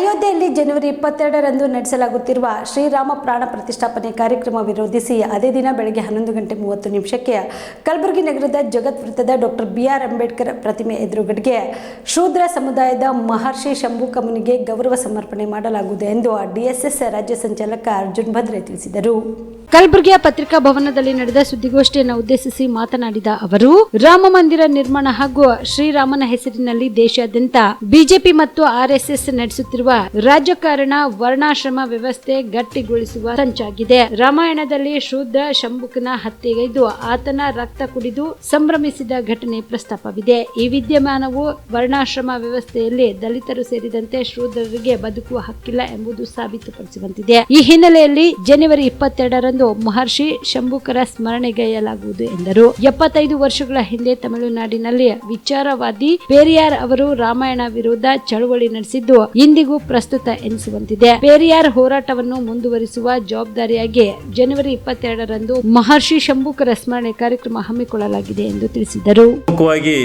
ಅಯೋಧ್ಯೆಯಲ್ಲಿ ಜನವರಿ ಇಪ್ಪತ್ತೆರಡರಂದು ನಡೆಸಲಾಗುತ್ತಿರುವ ಶ್ರೀರಾಮ ಪ್ರಾಣ ಪ್ರತಿಷ್ಠಾಪನೆ ಕಾರ್ಯಕ್ರಮ ವಿರೋಧಿಸಿ ಅದೇ ದಿನ ಬೆಳಗ್ಗೆ ಹನ್ನೊಂದು ಗಂಟೆ ಮೂವತ್ತು ನಿಮಿಷಕ್ಕೆ ಕಲಬುರಗಿ ನಗರದ ಜಗತ್ ವೃತ್ತದ ಡಾಕ್ಟರ್ ಬಿ ಆರ್ ಅಂಬೇಡ್ಕರ್ ಪ್ರತಿಮೆ ಎದುರುಗಡೆಗೆ ಶೂದ್ರ ಸಮುದಾಯದ ಮಹರ್ಷಿ ಶಂಭು ಕಮನಿಗೆ ಗೌರವ ಸಮರ್ಪಣೆ ಮಾಡಲಾಗುವುದು ಎಂದು ಡಿಎಸ್ಎಸ್ ರಾಜ್ಯ ಸಂಚಾಲಕ ಅರ್ಜುನ್ ಭದ್ರೆ ತಿಳಿಸಿದರು. ಕಲಬುರಗಿಯ ಪತ್ರಿಕಾ ಭವನದಲ್ಲಿ ನಡೆದ ಸುದ್ದಿಗೋಷ್ಠಿಯನ್ನು ಉದ್ದೇಶಿಸಿ ಮಾತನಾಡಿದ ಅವರು, ರಾಮ ಮಂದಿರ ನಿರ್ಮಾಣ ಹಾಗೂ ಶ್ರೀರಾಮನ ಹೆಸರಿನಲ್ಲಿ ದೇಶಾದ್ಯಂತ ಬಿಜೆಪಿ ಮತ್ತು ಆರ್ಎಸ್ಎಸ್ ನಡೆಸುತ್ತಿರುವ ರಾಜಕಾರಣ ವರ್ಣಾಶ್ರಮ ವ್ಯವಸ್ಥೆ ಗಟ್ಟಿಗೊಳಿಸುವ ಸಂಚಾಗಿದೆ ರಾಮಾಯಣದಲ್ಲಿ ಶೂದ್ರ ಶಂಭುಕನ ಹತ್ಯೆಗೈದು ಆತನ ರಕ್ತ ಕುಡಿದು ಸಂಭ್ರಮಿಸಿದ ಘಟನೆ ಪ್ರಸ್ತಾಪವಿದೆ. ಈ ವಿದ್ಯಮಾನವು ವರ್ಣಾಶ್ರಮ ವ್ಯವಸ್ಥೆಯಲ್ಲಿ ದಲಿತರು ಸೇರಿದಂತೆ ಶೂದ್ರರಿಗೆ ಬದುಕುವ ಹಕ್ಕಿಲ್ಲ ಎಂಬುದು ಸಾಬೀತುಪಡಿಸುವಂತಿದೆ. ಈ ಹಿನ್ನೆಲೆಯಲ್ಲಿ ಜನವರಿ ಇಪ್ಪತ್ತೆರಡರಂದು ಮಹರ್ಷಿ ಶಂಭುಕರ ಸ್ಮರಣೆಗೈಯಲಾಗುವುದು ಎಂದರು. ಎಪ್ಪತ್ತೈದು ವರ್ಷಗಳ ಹಿಂದೆ ತಮಿಳುನಾಡಿನಲ್ಲಿ ವಿಚಾರವಾದಿ ಪೇರಿಯಾರ್ ಅವರು ರಾಮಾಯಣ ವಿರೋಧ ಚಳವಳಿ ನಡೆಸಿದ್ದು, ಇಂದಿಗೂ ಪ್ರಸ್ತುತ ಎನಿಸುವಂತಿದೆ. ಪೇರಿಯಾರ್ ಹೋರಾಟವನ್ನು ಮುಂದುವರಿಸುವ ಜವಾಬ್ದಾರಿಯಾಗಿ ಜನವರಿ ಇಪ್ಪತ್ತೆರಡರಂದು ಮಹರ್ಷಿ ಶಂಭುಕರ ಸ್ಮರಣೆ ಕಾರ್ಯಕ್ರಮ ಹಮ್ಮಿಕೊಳ್ಳಲಾಗಿದೆ ಎಂದು ತಿಳಿಸಿದರು. ಮುಖ್ಯವಾಗಿ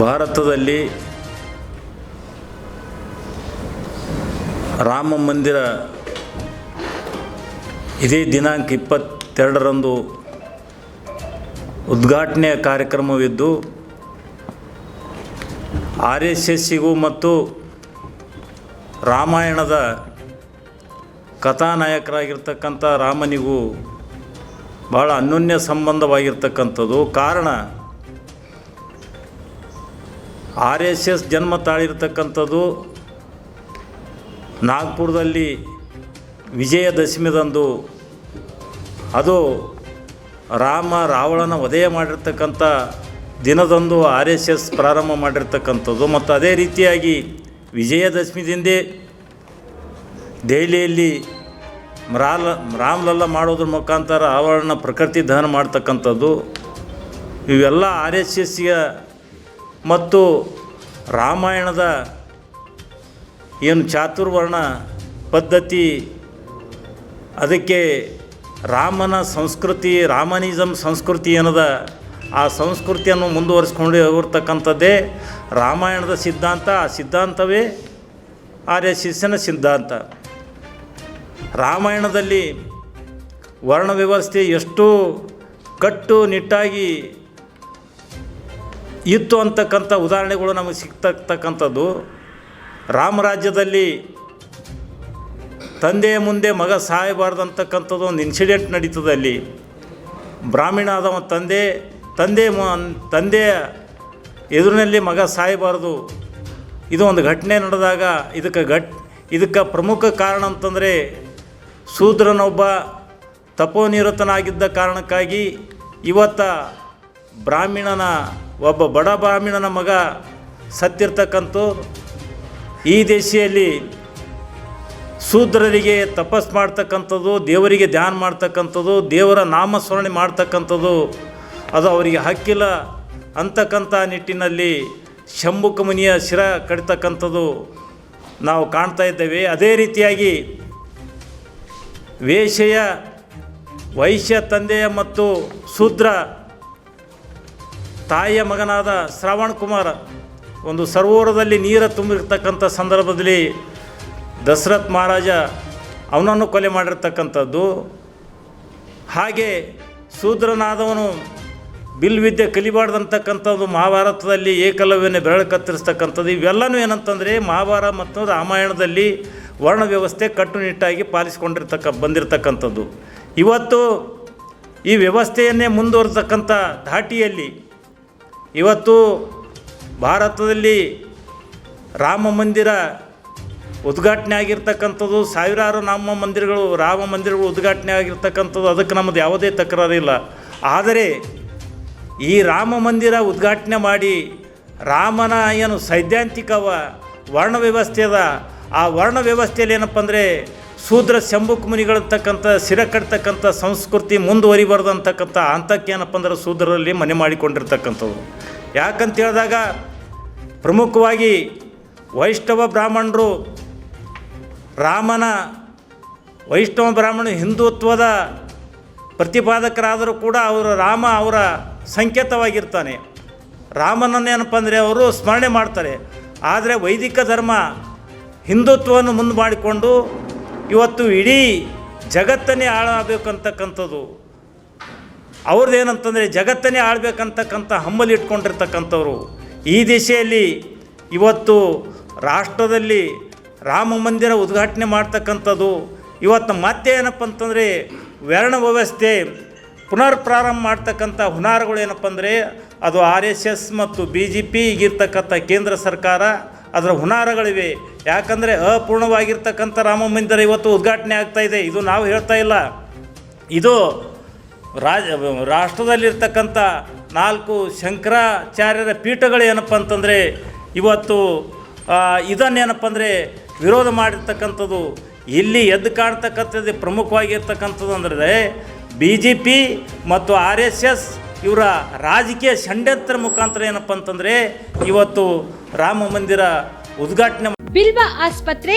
ಭಾರತದಲ್ಲಿ ರಾಮ ಮಂದಿರ ಇದೇ ದಿನಾಂಕ ಇಪ್ಪತ್ತೆರಡರಂದು ಉದ್ಘಾಟನೆಯ ಕಾರ್ಯಕ್ರಮವಿದ್ದು ಆರ್ ಎಸ್ ಎಸ್ಸಿಗೂ ಮತ್ತು ರಾಮಾಯಣದ ಕಥಾನಾಯಕರಾಗಿರ್ತಕ್ಕಂಥ ರಾಮನಿಗೂ ಭಾಳ ಅನ್ಯೋನ್ಯ ಸಂಬಂಧವಾಗಿರ್ತಕ್ಕಂಥದ್ದು. ಕಾರಣ ಆರ್ ಎಸ್ ಎಸ್ ಜನ್ಮ ತಾಳಿರ್ತಕ್ಕಂಥದ್ದು ನಾಗ್ಪುರದಲ್ಲಿ ವಿಜಯದಶಮಿದಂದು. ಅದು ರಾಮ ರಾವಣನ ವಧೆಯ ಮಾಡಿರ್ತಕ್ಕಂಥ ದಿನದಂದು ಆರ್ ಎಸ್ ಎಸ್ ಪ್ರಾರಂಭ ಮಾಡಿರ್ತಕ್ಕಂಥದ್ದು ಮತ್ತು ಅದೇ ರೀತಿಯಾಗಿ ವಿಜಯದಶಮಿದಿಂದೇ ದೆಹಲಿಯಲ್ಲಿ ರಾಲ ರಾಮ್ಲಲ್ಲ ಮಾಡೋದ್ರ ಮುಖಾಂತರ ಆವರಣ ಪ್ರಕೃತಿ ದಹನ ಮಾಡ್ತಕ್ಕಂಥದ್ದು. ಇವೆಲ್ಲ ಆರ್ ಎಸ್ ಎಸ್ಸಿಯ ಮತ್ತು ರಾಮಾಯಣದ ಏನು ಚಾತುರ್ವರ್ಣ ಪದ್ಧತಿ, ಅದಕ್ಕೆ ರಾಮನ ಸಂಸ್ಕೃತಿ ರಾಮನಿಸಮ್ ಸಂಸ್ಕೃತಿ ಏನದ ಆ ಸಂಸ್ಕೃತಿಯನ್ನು ಮುಂದುವರಿಸ್ಕೊಂಡು ಹೋಗಿರ್ತಕ್ಕಂಥದ್ದೇ ರಾಮಾಯಣದ ಸಿದ್ಧಾಂತ. ಆ ಸಿದ್ಧಾಂತವೇ ಆರ್ಯ ಶಿಷ್ಯನ ಸಿದ್ಧಾಂತ. ರಾಮಾಯಣದಲ್ಲಿ ವರ್ಣ ವ್ಯವಸ್ಥೆ ಎಷ್ಟು ಕಟ್ಟುನಿಟ್ಟಾಗಿ ಇತ್ತು ಅಂತಕ್ಕಂಥ ಉದಾಹರಣೆಗಳು ನಮಗೆ ಸಿಗ್ತಕ್ಕಂಥದ್ದು. ರಾಮರಾಜ್ಯದಲ್ಲಿ ತಂದೆಯ ಮುಂದೆ ಮಗ ಸಾಯಬಾರ್ದು ಅಂತಕ್ಕಂಥದ್ದು ಒಂದು ಇನ್ಸಿಡೆಂಟ್ ನಡೀತದಲ್ಲಿ ಬ್ರಾಹ್ಮಣ ಆದವ ತಂದೆ ತಂದೆ ಮ- ತಂದೆಯ ಎದುರಿನಲ್ಲಿ ಮಗ ಸಾಯಬಾರದು. ಇದು ಒಂದು ಘಟನೆ ನಡೆದಾಗ ಇದಕ್ಕೆ ಘಟ್, ಇದಕ್ಕೆ ಪ್ರಮುಖ ಕಾರಣ ಅಂತಂದರೆ ಶೂದ್ರನೊಬ್ಬ ತಪೋನಿರತನಾಗಿದ್ದ ಕಾರಣಕ್ಕಾಗಿ ಇವತ್ತ ಬ್ರಾಹ್ಮಣನ, ಒಬ್ಬ ಬಡ ಬ್ರಾಹ್ಮಣನ ಮಗ ಸತ್ತಿರ್ತಕ್ಕಂಥ ಈ ದೇಶಿಯಲ್ಲಿ ಶೂದ್ರರಿಗೆ ತಪಸ್ ಮಾಡ್ತಕ್ಕಂಥದ್ದು, ದೇವರಿಗೆ ಧ್ಯಾನ ಮಾಡ್ತಕ್ಕಂಥದ್ದು, ದೇವರ ನಾಮಸ್ಮರಣೆ ಮಾಡ್ತಕ್ಕಂಥದ್ದು. ಅದು ಅವರಿಗೆ ಹಕ್ಕಿಲ್ಲ ಅಂತಕ್ಕಂಥ ನಿಟ್ಟಿನಲ್ಲಿ ಶಂಭುಕ ಮುನಿಯ ಶಿರ ಕಡಿತಕ್ಕಂಥದ್ದು ನಾವು ಕಾಣ್ತಾ ಇದ್ದೇವೆ. ಅದೇ ರೀತಿಯಾಗಿ ವೇಷೆಯ, ವೈಶ್ಯ ತಂದೆಯ ಮತ್ತು ಶೂದ್ರ ತಾಯಿಯ ಮಗನಾದ ಶ್ರವಣ್ ಕುಮಾರ್ ಒಂದು ಸರೋವರದಲ್ಲಿ ನೀರ ತುಂಬಿರ್ತಕ್ಕಂಥ ಸಂದರ್ಭದಲ್ಲಿ ದಶರಥ್ ಮಹಾರಾಜ ಅವನನ್ನು ಕೊಲೆ ಮಾಡಿರ್ತಕ್ಕಂಥದ್ದು. ಹಾಗೆ ಶೂದ್ರನಾದವನು ಬಿಲ್ವಿದ್ಯೆ ಕಲಿಬಾರ್ದಂತಕ್ಕಂಥದ್ದು ಮಹಾಭಾರತದಲ್ಲಿ ಏಕಲವ್ಯನ ಬೆರಳು ಕತ್ತರಿಸ್ತಕ್ಕಂಥದ್ದು, ಇವೆಲ್ಲನೂ ಏನಂತಂದರೆ ಮಹಾಭಾರತ ಮತ್ತು ರಾಮಾಯಣದಲ್ಲಿ ವರ್ಣ ವ್ಯವಸ್ಥೆ ಕಟ್ಟುನಿಟ್ಟಾಗಿ ಪಾಲಿಸಿಕೊಂಡಿರ್ತಕ್ಕ, ಬಂದಿರತಕ್ಕಂಥದ್ದು. ಇವತ್ತು ಈ ವ್ಯವಸ್ಥೆಯನ್ನೇ ಮುಂದುವರಿತಕ್ಕಂಥ ಧಾಟಿಯಲ್ಲಿ ಇವತ್ತು ಭಾರತದಲ್ಲಿ ರಾಮ ಮಂದಿರ ಉದ್ಘಾಟನೆ ಆಗಿರ್ತಕ್ಕಂಥದ್ದು, ಸಾವಿರಾರು ರಾಮ ಮಂದಿರಗಳು ರಾಮ ಮಂದಿರಗಳು ಉದ್ಘಾಟನೆ ಆಗಿರ್ತಕ್ಕಂಥದ್ದು, ಅದಕ್ಕೆ ನಮ್ಮದು ಯಾವುದೇ ತಕರಾರಿಲ್ಲ. ಆದರೆ ಈ ರಾಮ ಮಂದಿರ ಉದ್ಘಾಟನೆ ಮಾಡಿ ರಾಮನ ಏನು ಸೈದ್ಧಾಂತಿಕವ ವರ್ಣ ವ್ಯವಸ್ಥೆ ಅದ. ಆ ವರ್ಣ ವ್ಯವಸ್ಥೆಯಲ್ಲಿ ಏನಪ್ಪ ಅಂದರೆ ಶೂದ್ರ ಶಂಭುಕ್ ಮುನಿಗಳಂತಕ್ಕಂಥ, ಸಿರ ಕಟ್ತಕ್ಕಂಥ ಸಂಸ್ಕೃತಿ ಮುಂದುವರಿಬಾರ್ದು ಅಂತಕ್ಕಂಥ ಹಂತಕ್ಕೆ ಏನಪ್ಪ ಅಂದ್ರೆ ಶೂದ್ರರಲ್ಲಿ ಮನೆ ಮಾಡಿಕೊಂಡಿರ್ತಕ್ಕಂಥವ್ರು. ಯಾಕಂತ ಹೇಳಿದಾಗ ಪ್ರಮುಖವಾಗಿ ವೈಷ್ಣವ ಬ್ರಾಹ್ಮಣರು, ರಾಮನ ವೈಷ್ಣವ ಬ್ರಾಹ್ಮಣ ಹಿಂದುತ್ವದ ಪ್ರತಿಪಾದಕರಾದರೂ ಕೂಡ ಅವರು ರಾಮ ಅವರ ಸಂಕೇತವಾಗಿರ್ತಾನೆ. ರಾಮನನ್ನೇನಪ್ಪ ಅಂದರೆ ಅವರು ಸ್ಮರಣೆ ಮಾಡ್ತಾರೆ. ಆದರೆ ವೈದಿಕ ಧರ್ಮ ಹಿಂದುತ್ವವನ್ನು ಮುಂದೆ ಮಾಡಿಕೊಂಡು ಇವತ್ತು ಇಡೀ ಜಗತ್ತನ್ನೇ ಆಳಬೇಕಂತಕ್ಕಂಥದ್ದು ಅವ್ರದ್ದೇನಂತಂದರೆ ಜಗತ್ತನ್ನೇ ಆಳ್ಬೇಕಂತಕ್ಕಂಥ ಹಂಬಲಿ ಇಟ್ಕೊಂಡಿರ್ತಕ್ಕಂಥವ್ರು. ಈ ದಿಶೆಯಲ್ಲಿ ಇವತ್ತು ರಾಷ್ಟ್ರದಲ್ಲಿ ರಾಮ ಮಂದಿರ ಉದ್ಘಾಟನೆ ಮಾಡ್ತಕ್ಕಂಥದ್ದು. ಇವತ್ತು ಮತ್ತೆ ಏನಪ್ಪ ಅಂತಂದರೆ ವರ್ಣ ವ್ಯವಸ್ಥೆ ಪುನರ್ ಪ್ರಾರಂಭ ಮಾಡ್ತಕ್ಕಂಥ ಹುನಾರಗಳು ಏನಪ್ಪ ಅಂದರೆ ಅದು ಆರ್ ಎಸ್ ಎಸ್ ಮತ್ತು ಬಿ ಜೆ ಪಿ ಈಗಿರ್ತಕ್ಕಂಥ ಕೇಂದ್ರ ಸರ್ಕಾರ, ಅದರ ಹುನಾರಗಳಿವೆ. ಯಾಕಂದರೆ ಅಪೂರ್ಣವಾಗಿರ್ತಕ್ಕಂಥ ರಾಮ ಮಂದಿರ ಇವತ್ತು ಉದ್ಘಾಟನೆ ಆಗ್ತಾ ಇದೆ. ಇದು ನಾವು ಹೇಳ್ತಾ ಇಲ್ಲ. ಇದು ರಾಜ, ರಾಷ್ಟ್ರದಲ್ಲಿರ್ತಕ್ಕಂಥ ನಾಲ್ಕು ಶಂಕರಾಚಾರ್ಯರ ಪೀಠಗಳು ಏನಪ್ಪ ಅಂತಂದರೆ ಇವತ್ತು ಇದನ್ನೇನಪ್ಪ ಅಂದರೆ ವಿರೋಧ ಮಾಡಿರ್ತಕ್ಕಂಥದ್ದು. ಇಲ್ಲಿ ಎದ್ದು ಕಾಣ್ತಕ್ಕಂಥದ್ದು ಪ್ರಮುಖವಾಗಿರ್ತಕ್ಕಂಥದ್ದು ಅಂದರೆ ಬಿ ಜೆ ಪಿ ಮತ್ತು ಆರ್ ಎಸ್ ಎಸ್ ಇವರ ರಾಜಕೀಯ ಷಡ್ಯಂತ್ರ ಮುಖಾಂತರ ಏನಪ್ಪ ಅಂತಂದರೆ ಇವತ್ತು ರಾಮ ಮಂದಿರ ಉದ್ಘಾಟನೆ ಬಿಲ್ವ ಆಸ್ಪತ್ರೆ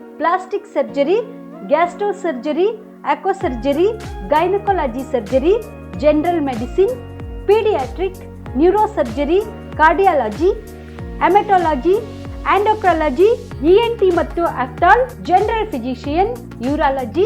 plastic surgery, gastro surgery surgery, gynaecology surgery, general medicine, paediatric, neuro surgery, cardiology haematology endocrinology ENT ಮತ್ತು ಅಕ್ಟಾಲ್ general physician, urology